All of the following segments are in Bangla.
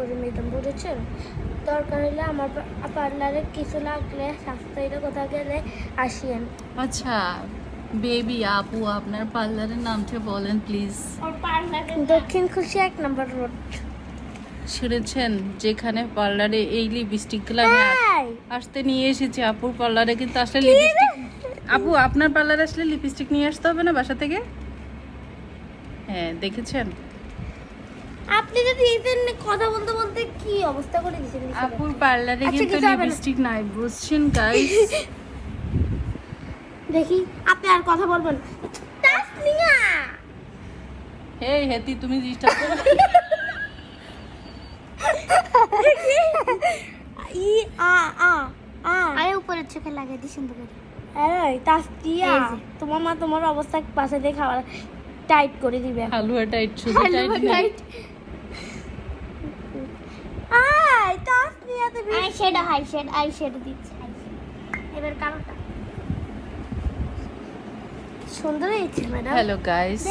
করে নিতাম বুঝেছেন? দরকার হলে আমার পার্লারে কিছু লাগলে সাপ্তাহিক কোথাও গেলে আসিয়েন। আচ্ছা বেবি আপু আপনার পার্লারের নামটা বলেন প্লিজ দক্ষিণ খুশি এক নম্বর রোড। ছেড়েছেন যেখানে পার্লারে এই লিপস্টিকগুলো আমি আসতে নিয়ে এসেছি আপুর পার্লারে কিন্তু আসলে লিপস্টিক আপু আপনার পার্লারে আসলে লিপস্টিক নিয়ে আসতে হবে না বাসা থেকে? হ্যাঁ দেখেছেন? আপনি যদি এদের নিয়ে কথা বলতে বলতে কি অবস্থা করে দিয়েছেন আপুর পার্লারে আচ্ছা, কিন্তু। লিপস্টিক নাই বুঝছেন গাইস দেখি আপনি আর কথা বলবেন তাসনিয়া! এই হেতি তুমি ডিস্টার্ব করো। ই আ আ আ। আরে উপরের চোখে লাগিয়ে দিই সুন্দর করে। এই তাসনিয়া তোমার মা তোমার অবস্থা পাশে দিয়ে খাবার টাইট করে দিবে। হালুয়া টাইট শুধু টাইট না আয় তাসনিয়া তুমি আই শ্যাডো হাই শ্যাড আই শ্যাডো দিচ্ছি। এবার কালোটা। সুন্দর হয়েছে ম্যাডাম হ্যালো গাইস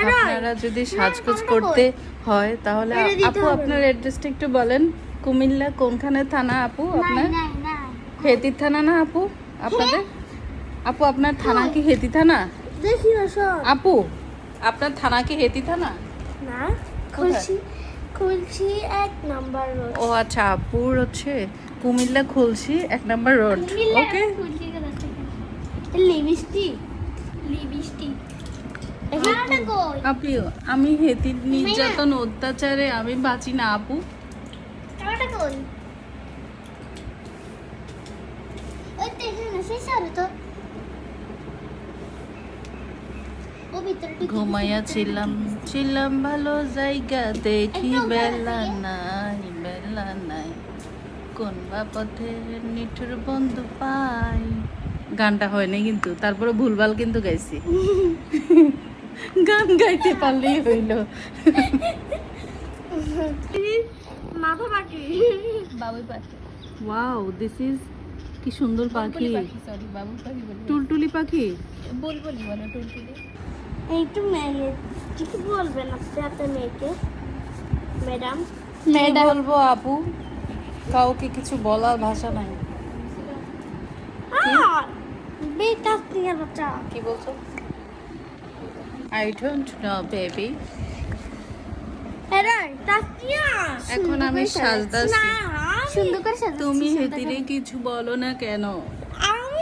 আপনারা যদি সাজগোজ করতে হয় তাহলে আপু আপনার অ্যাড্রেসটা একটু বলেন। কুমিল্লা কোনখানে থানা আপু আপনার? হেতির থানা না আপু? আপনাদের? আপু আপনার থানা কি হেতি থানা? দেখি আপু আপনার থানা কি হেতি থানা? না খুলছি। খুলছি এক নাম্বার রোড। ও আচ্ছা আপুর হচ্ছে কুমিল্লা খুলছি এক number road. Okay. Lipstick. Lipstick. আমি হেতির নির্যাতন অত্যাচারে আমি বাঁচি না আপু। কই? ওই তো সেই সারে তো ও ভিতরে ঢুকে ঘুমাইয়া ছিলাম ছিলাম ভালো জায়গা দেখি বেলা নাই বেলা নাই। কোন বা পথে নিঠুর বন্ধু পাই। গানটা হয়নি কিন্তু তারপরে ভুলভাল কিন্তু গাইছি। গান গাইতে পারলেই হইল। মাথা পাটি বাবুই পাখি। ওয়াও দিস ইজ কি সুন্দর পাখি। সরি পাখি টুলটুলি পাখি? বুলবুলি বলো টুলটুলি। একটু মেয়ে কিছু বলবেন আপনি আপনার মেয়েকে। ম্যাডাম কি বলব আপু কাউকে কিছু বলার ভাষা নাই। বেটা বাচ্চা। কি বলছো? আই ডোন্ট নো বেবি এখন আমি সাজদাছি। সুন্দর করে তুমি হেতিরে কিছু বলো না কেন?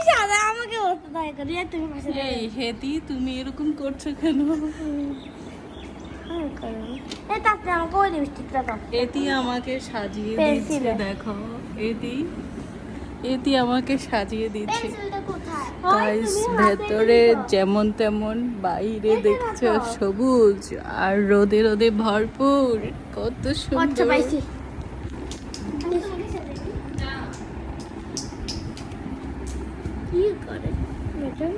সাদা আমাকে বলতে তাই করি তুমি পাশে এই হেতি তুমি এরকম করছ কেন? এই আমাকে ওই লিপস্টিকটা দাও। এতি আমাকে সাজিয়ে দিচ্ছে দেখো। এতি এতি আমাকে সাজিয়ে দিচ্ছে। গাইস ভেতরে যেমন তেমন বাইরে দেখছ সবুজ আর রোদে রোদে ভরপুর কত সুন্দর। কি করে ম্যাডাম